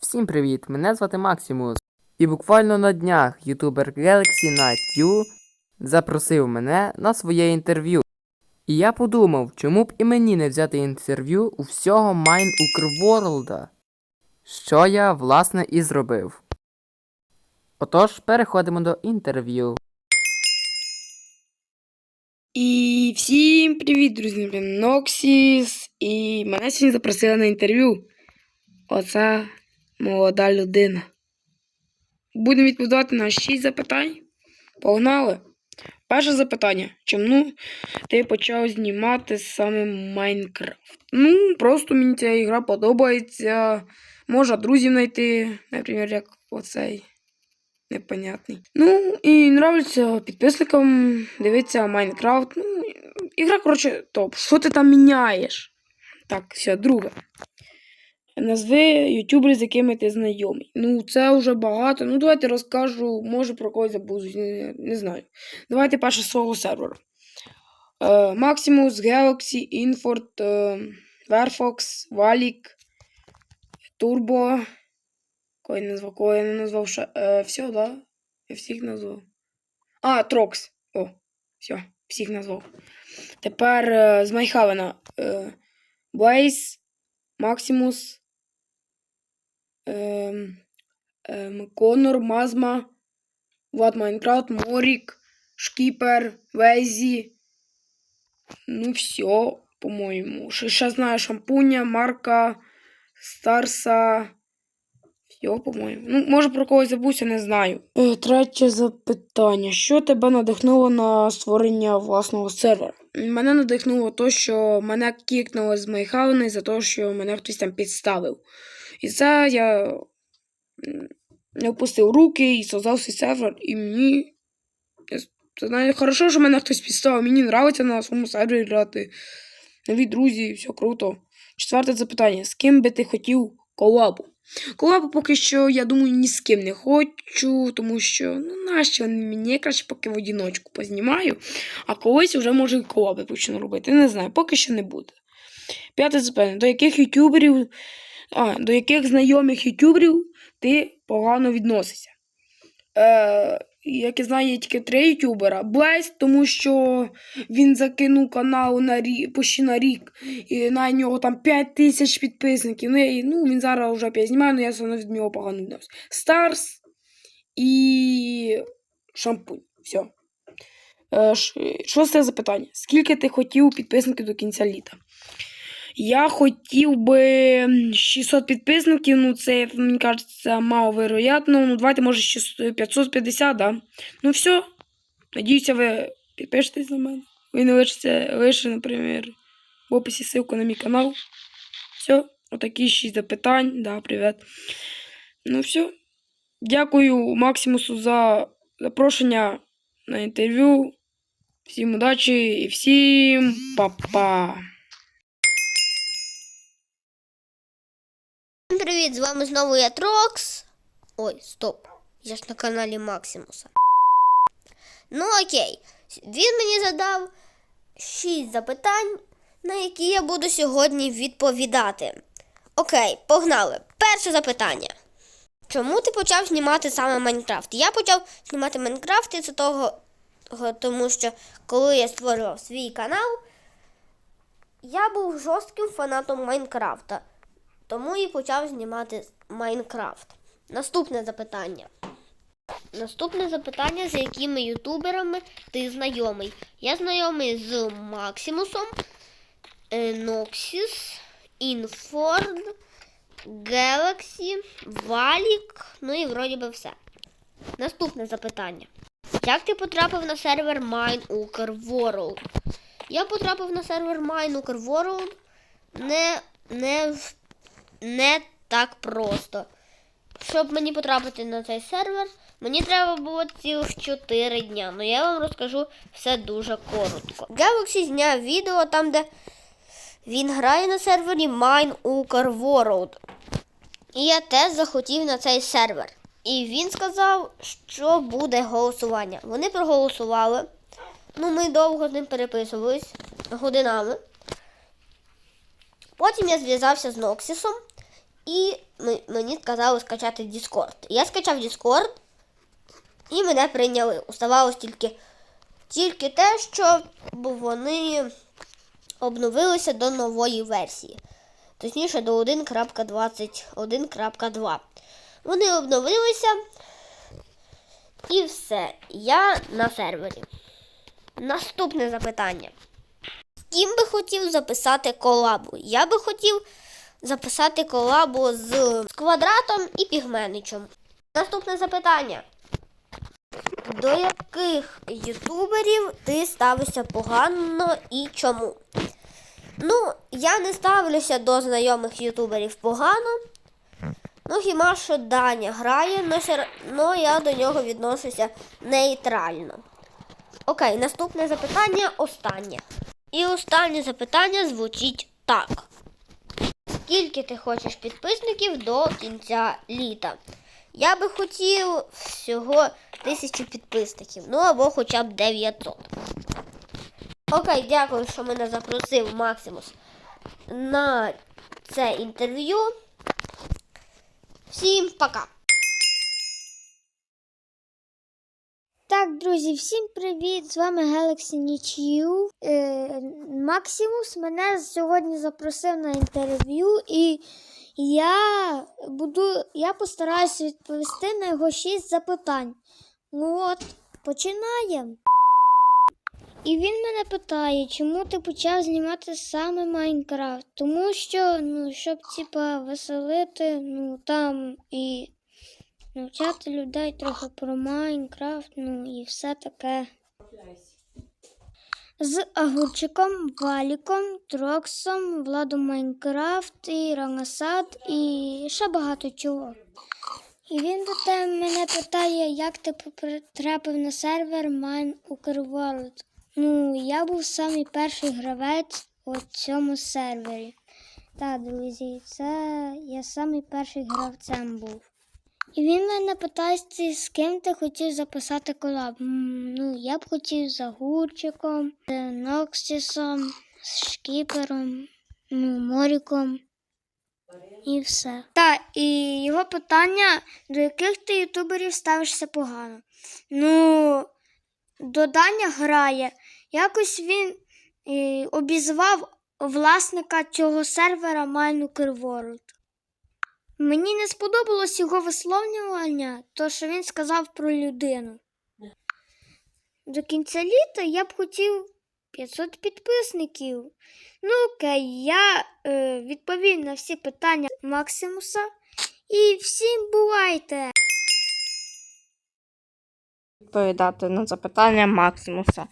Всім привіт! Мене звати Максимус. І буквально на днях ютубер Galaxy Night U запросив мене на своє інтерв'ю. І я подумав, чому б і мені не взяти інтерв'ю у всього Майн Укрворлда, що я, власне, і зробив. Отож, переходимо до інтерв'ю. І всім привіт, друзі! Ноксіс. І мене сьогодні запросили на інтерв'ю. Оця молода людина. Будемо відповідати на 6 запитань. Погнали! Перше запитання. Чому ти почав знімати саме Майнкрафт? Ну, просто мені ця ігра подобається. Можна друзів знайти, наприклад, як оцей непонятний. Ну, і нравиться підписникам дивитися Майнкрафт. Ну, ігра, коротше, топ. Що ти там міняєш? Так, все, друге. Назви ютуберів, з якими ти знайомий. Ну, це вже багато. Ну, давайте розкажу, може про когось забуду, не, не знаю. Давайте перше з свого сервера. Е, Maximus, Galaxy, Infort, е, Verfox, Валік, Turbo. Не назвав, кого я не назвав ще. Е, все, да? Я всіх назвав. А, Трокс. О, все, всіх назвав. Тепер е, з Майхавена. Блейз, Максимус, ем, ем, Конор, Мазма, Влад Майнкрафт, Морік, Шкіпер, Вейзі. Ну, все, по-моєму. Ще знаю Шампуня, Марка, Старса. Все, по-моєму. Ну, може про когось забувся, не знаю. Е, Третє запитання. Що тебе надихнуло на створення власного сервера? Мене надихнуло то, що мене кікнули з Майхауни за те, що мене хтось там підставив. І це я не опустив руки і создав свій сервер, і мені. Це знаю, хорошо, що мене хтось підставив. Мені подобається на своєму сервері грати. Нові друзі, все круто. Четверте запитання: з ким би ти хотів колабу? Колабу поки що, я думаю, ні з ким не хочу, тому що, ну, нащо мені краще поки в одіночку познімаю, а колись вже може і колаби почну робити. Не знаю, поки що не буде. П'яте запитання. До яких ютуберів, а, до яких знайомих ютуберів ти погано відносишся? Е, як я знаю, є тільки три ютубера. Блейз, тому що він закинув канал на рік, почти на рік, і на нього там 5 тисяч підписників. Ну, я, ну він зараз вже опять знімає, але я все одно від нього погано відносився. Старс і шампунь. Все. Шосте запитання. Скільки ти хотів підписників до кінця літа? Я хотів би 600 підписників, ну це, мені кажеться, маловероятно. Ну, давайте, може, 600 550, да? Ну, все. Надіюся, ви підпишетесь на мене. Ви не лишите, лише, наприклад, в описі ссылку на мій канал. Все, отакі 6 запитань. Да, привіт. Ну, все. Дякую Максимусу за запрошення на інтерв'ю. Всім удачі і всім па-па. Привіт, з вами знову я Трокс. Ой, стоп. Я ж на каналі Максимуса. Ну окей. Він мені задав 6 запитань, на які я буду сьогодні відповідати. Окей, погнали. Перше запитання. Чому ти почав знімати саме Майнкрафт? Я почав знімати Майнкрафт із того, тому що коли я створював свій канал, я був жорстким фанатом Майнкрафта. Тому і почав знімати Майнкрафт. Наступне запитання. Наступне запитання, з якими ютуберами ти знайомий. Я знайомий з Максимусом, е, Ноксіс, Інфорд, Galaxy, Валік, ну і вроді би все. Наступне запитання. Як ти потрапив на сервер Mine World? Я потрапив на сервер Mine World не, не в не так просто. Щоб мені потрапити на цей сервер, мені треба було цілих 4 дня. Ну я вам розкажу все дуже коротко. Galaxy зняв відео там, де він грає на сервері Mine World. І я теж захотів на цей сервер. І він сказав, що буде голосування. Вони проголосували. Ну, ми довго з ним переписувались годинами. Потім я зв'язався з Ноксісом і мені сказали скачати Discord. Я скачав Discord, і мене прийняли. Оставалось тільки, тільки те, що вони обновилися до нової версії. Точніше, до 1.21.2. Вони обновилися. І все. Я на сервері. Наступне запитання. З ким би хотів записати колабу? Я би хотів записати колабу з, квадратом і пігменичем. Наступне запитання. До яких ютуберів ти ставишся погано і чому? Ну, я не ставлюся до знайомих ютуберів погано. Ну, хіба що Даня грає, все, я до нього відношуся нейтрально. Окей, наступне запитання останнє. І останнє запитання звучить так. Скільки ти хочеш підписників до кінця літа? Я би хотів всього тисячу підписників, ну або хоча б 900. Окей, дякую, що мене запросив Максимус на це інтерв'ю. Всім пока! Так, друзі, всім привіт! З вами Galaxy Nichiu. Максимус мене сьогодні запросив на інтерв'ю, і я буду, я постараюся відповісти на його шість запитань. Ну от, починаємо. І він мене питає, чому ти почав знімати саме Майнкрафт? Тому що, ну, щоб типа веселити, ну там і навчати людей трохи про Майнкрафт, ну і все таке. З Агурчиком, Валіком, Троксом, Владом Майнкрафт і Ранасад і ще багато чого. І він до мене питає, як ти потрапив на сервер Mine World. Ну, я був самий перший гравець у цьому сервері. Так, друзі, це я самий перший гравцем був. І він мене питається, з ким ти хотів записати колаб. Ну, я б хотів з Агурчиком, з Ноксісом, з Шкіпером, ну, Моріком. І все. Так, і його питання, до яких ти ютуберів ставишся погано. Ну, до Даня грає. Якось він е, обізвав власника цього сервера Майнукер World. Мені не сподобалось його висловлювання, то що він сказав про людину. До кінця літа я б хотів 500 підписників. Ну окей, я е, відповів на всі питання Максимуса. І всім бувайте! відповідати на запитання Максимуса.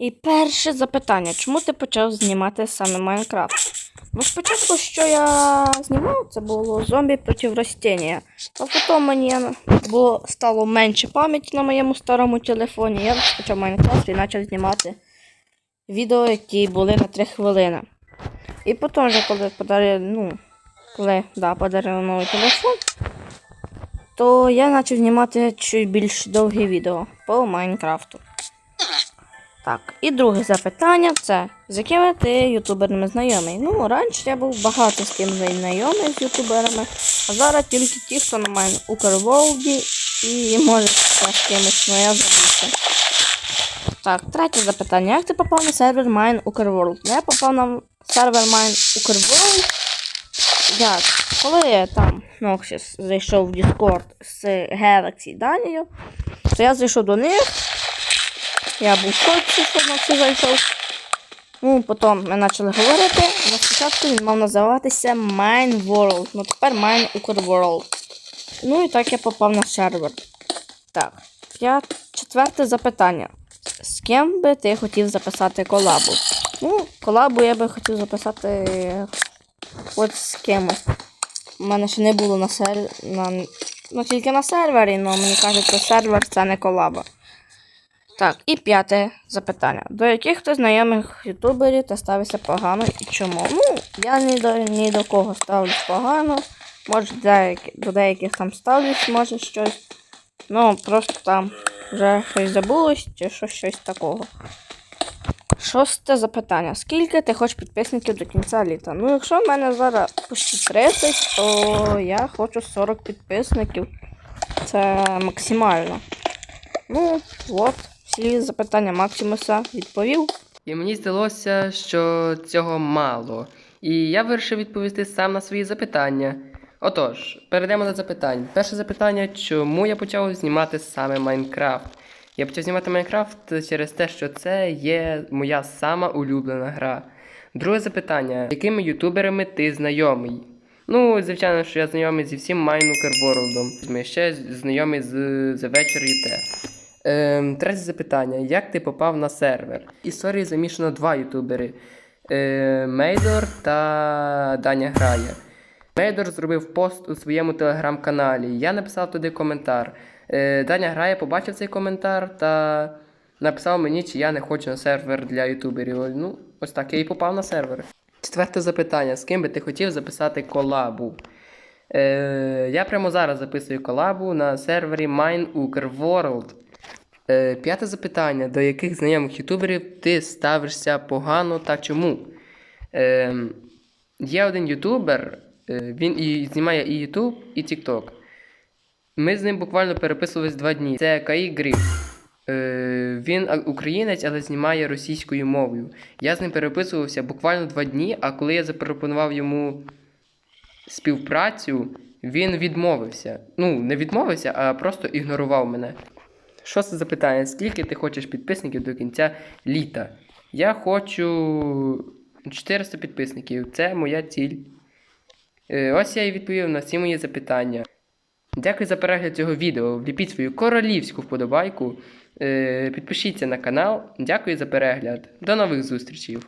І перше запитання: чому ти почав знімати саме Майнкрафт? Бо спочатку, що я знімав, це було зомбі проти ростіння. А потім мені було, стало менше пам'яті на моєму старому телефоні. Я скачав Майнкрафт і почав знімати відео, які були на 3 хвилини. І потім, вже, коли подарили, ну, коли да, подарили новий телефон, то я почав знімати чуть більш довгі відео по Майнкрафту. Так, і друге запитання це з якими ти ютуберами знайомий? Ну, раніше я був багато з ким знайомий з ютуберами, а зараз тільки ті, хто на мене Укрволді і може з кимось, ну я. Так, третє запитання. Як ти попав на сервер Mine Укрворld? Ну, я попав на сервер Mine Укрворld. Як? Коли я там Ноксіс зайшов в Discord з Galaxy Данією, то я зайшов до них. Я був в шоці, що Ноксіс зайшов. Ну, потім ми почали говорити, але спочатку він мав називатися Mine World. Ну тепер Mine Укрворld. Ну і так я попав на сервер. Так, п'ят... четверте запитання. З ким би ти хотів записати колабу? Ну, колабу я би хотів записати от з кимось. У мене ще не було на сервері. На... Ну, тільки на сервері, але мені кажуть, що сервер це не колаба. Так, і п'яте запитання. До яких ти знайомих ютуберів ти ставишся погано і чому? Ну, я ні до, ні до кого ставлюсь погано. Може, деякі, до деяких там ставлюсь, може щось. Ну, просто там вже щось забулось чи що, щось такого. Шосте запитання. Скільки ти хочеш підписників до кінця літа? Ну, якщо в мене зараз почти 30, то я хочу 40 підписників. Це максимально. Ну, от, всі запитання Максимуса відповів. І мені здалося, що цього мало. І я вирішив відповісти сам на свої запитання. Отож, перейдемо до запитань. Перше запитання, чому я почав знімати саме Майнкрафт? Я почав знімати Майнкрафт через те, що це є моя сама улюблена гра. Друге запитання: якими ютуберами ти знайомий? Ну, звичайно, що я знайомий зі всім Майнукер Ворлдом. Ми ще знайомий з The Вечір UT. Ем, третє запитання: як ти попав на сервер? Історії замішано два ютубери: е, Мейдор та Даня Грає. Мейдор зробив пост у своєму телеграм-каналі. Я написав туди коментар. Е, Даня Грає побачив цей коментар та написав мені, чи я не хочу на сервер для ютуберів. Ну, ось так я і попав на сервер. Четверте запитання: з ким би ти хотів записати колабу? Е, я прямо зараз записую колабу на сервері MineUkerWorld. Е, п'яте запитання: до яких знайомих ютуберів ти ставишся погано та чому? Е, є один ютубер, е, він і знімає і Ютуб, і TikTok. Ми з ним буквально переписувались два дні. Це Каї Гриф. Е, він українець, але знімає російською мовою. Я з ним переписувався буквально два дні, а коли я запропонував йому співпрацю, він відмовився. Ну, не відмовився, а просто ігнорував мене. Шосте запитання: скільки ти хочеш підписників до кінця літа? Я хочу 400 підписників. Це моя ціль. Е, Ось я і відповів на всі мої запитання. Дякую за перегляд цього відео. Вліпіть свою королівську вподобайку. Е, Підпишіться на канал. Дякую за перегляд. До нових зустрічей!